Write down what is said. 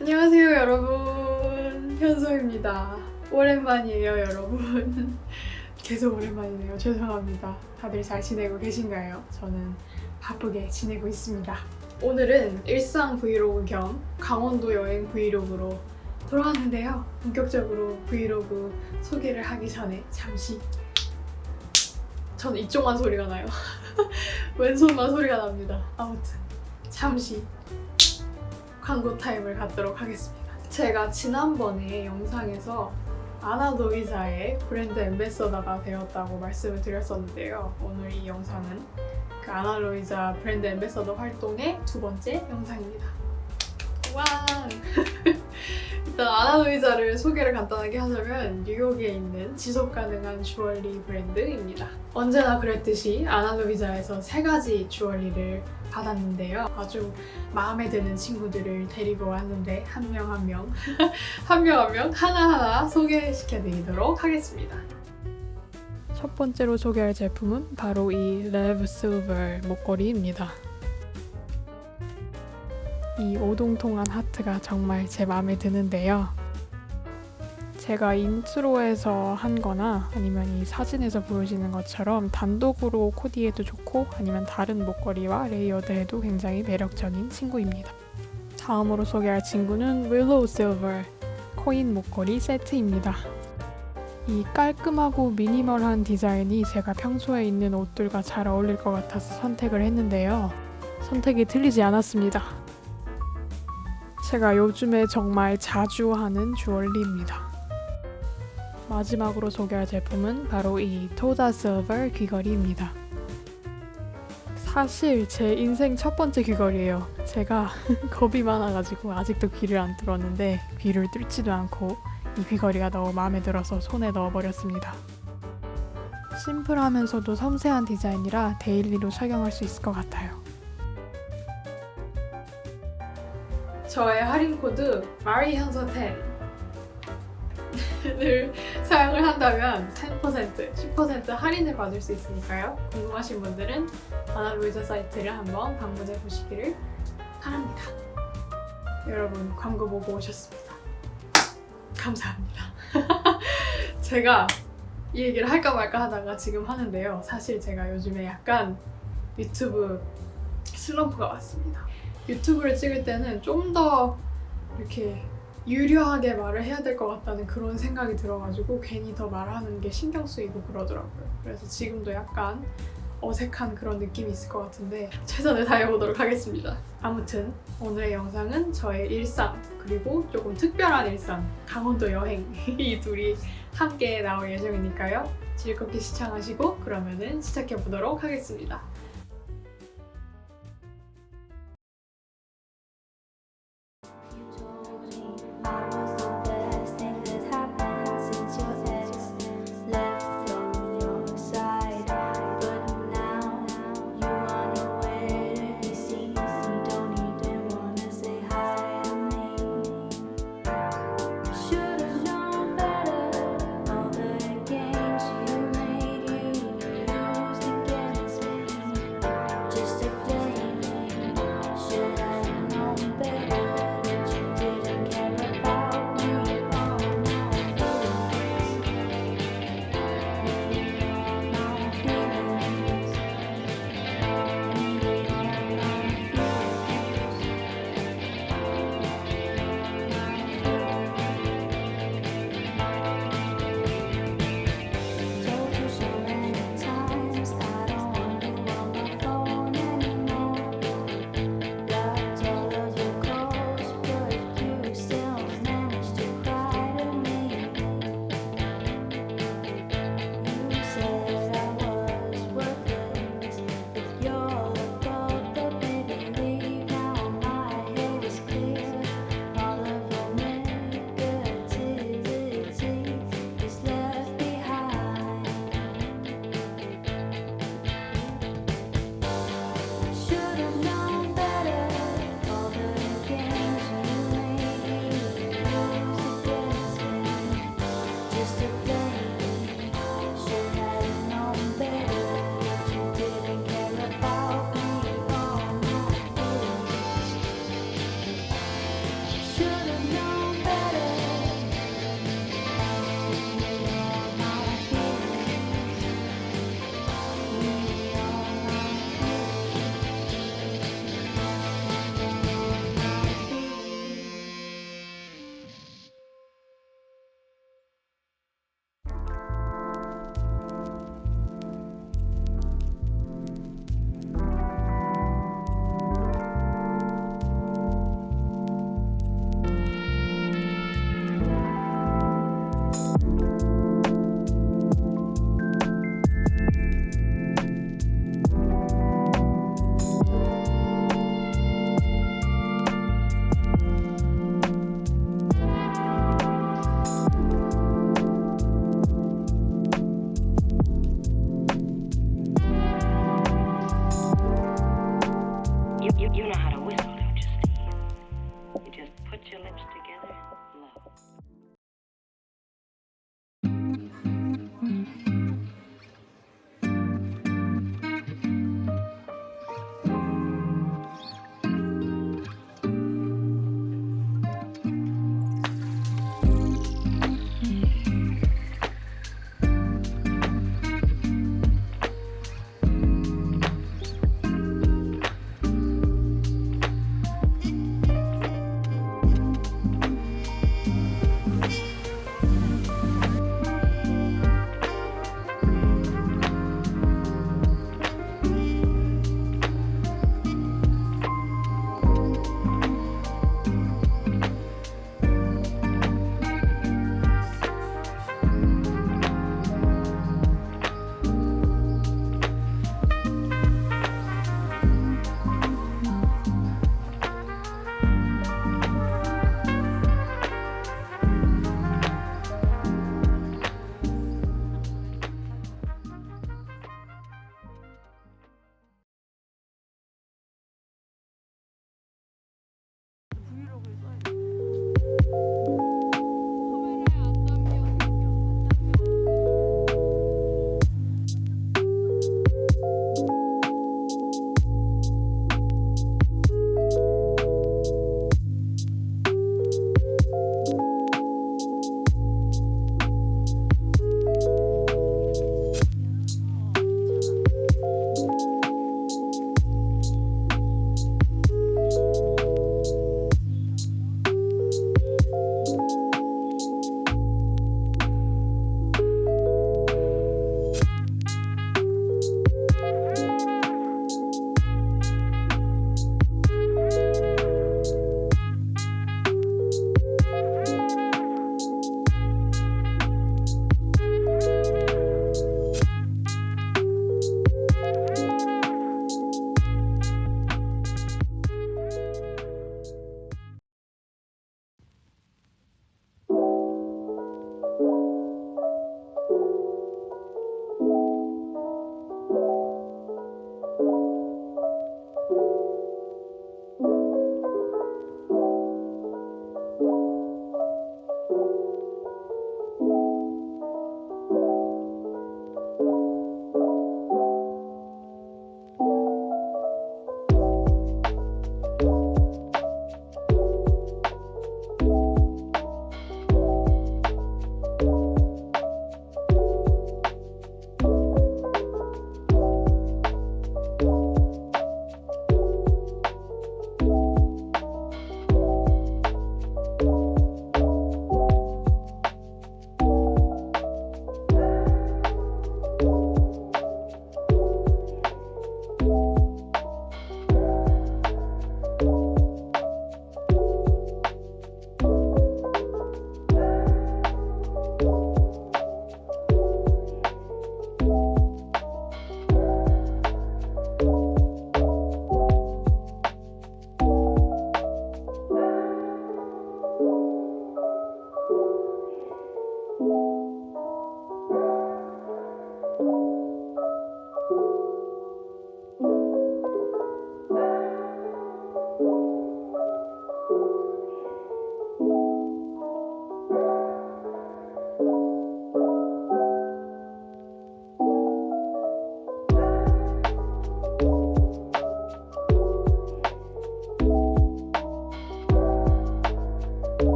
안녕하세요 여러분. 현서입니다. 오랜만이에요 여러분. 계속 오랜만이네요. 죄송합니다. 다들 잘 지내고 계신가요? 저는 바쁘게 지내고 있습니다. 오늘은 일상 브이로그 겸 강원도 여행 브이로그로 돌아왔는데요. 본격적으로 브이로그 소개를 하기 전에 잠시. 전 이쪽만 소리가 나요. 왼손만 소리가 납니다. 아무튼 잠시 광고 타임을 갖도록 하겠습니다. 제가 지난번에 영상에서 아나도이자의 브랜드 엠베서더가 되었다고 말씀을 드렸었는데요. 오늘 이 영상은 그 아나로이자 브랜드 엠베서더 활동의 두 번째 영상입니다. 와! 일단 아나로이자를 소개를 간단하게 하자면 뉴욕에 있는 지속 가능한 주얼리 브랜드입니다. 언제나 그랬듯이 아나로이자에서 세 가지 주얼리를 받았는데요. 아주 마음에 드는 친구들을 데리고 왔는데 한 명 한 명 한 명 한 명 하나하나 소개시켜 드리도록 하겠습니다. 첫 번째로 소개할 제품은 바로 이 레브 실버 목걸이입니다. 이 오동통한 하트가 정말 제 마음에 드는데요. 제가 인트로에서 한 거나 아니면 이 사진에서 보여지는 것처럼 단독으로 코디해도 좋고 아니면 다른 목걸이와 레이어드해도 굉장히 매력적인 친구입니다. 다음으로 소개할 친구는 윌로우 실버 코인 목걸이 세트입니다. 이 깔끔하고 미니멀한 디자인이 제가 평소에 입는 옷들과 잘 어울릴 것 같아서 선택을 했는데요. 선택이 틀리지 않았습니다. 제가 요즘에 정말 자주 하는 주얼리입니다. 마지막으로 소개할 제품은 바로 이 토다 실버 귀걸이입니다. 사실 제 인생 첫 번째 귀걸이에요. 제가 겁이 많아가지고 아직도 귀를 안 뚫었는데 귀를 뚫지도 않고 이 귀걸이가 너무 마음에 들어서 손에 넣어버렸습니다. 심플하면서도 섬세한 디자인이라 데일리로 착용할 수 있을 것 같아요. 저의 할인 코드 마리 현서 10을 사용을 한다면 10% 10% 할인을 받을 수 있으니까요. 궁금하신 분들은 아나로이자 사이트를 한번 방문해 보시기를 바랍니다. 여러분 광고 보고 오셨습니다. 감사합니다. 제가 이 얘기를 할까 말까 하다가 지금 하는데요. 사실 제가 요즘에 약간 유튜브 슬럼프가 왔습니다. 유튜브를 찍을 때는 좀 더 이렇게 유려하게 말을 해야 될 것 같다는 그런 생각이 들어가지고 괜히 더 말하는 게 신경 쓰이고 그러더라고요. 그래서 지금도 약간 어색한 그런 느낌이 있을 것 같은데 최선을 다해보도록 하겠습니다. 아무튼 오늘의 영상은 저의 일상 그리고 조금 특별한 일상 강원도 여행 이 둘이 함께 나올 예정이니까요. 즐겁게 시청하시고 그러면은 시작해 보도록 하겠습니다. Thank you.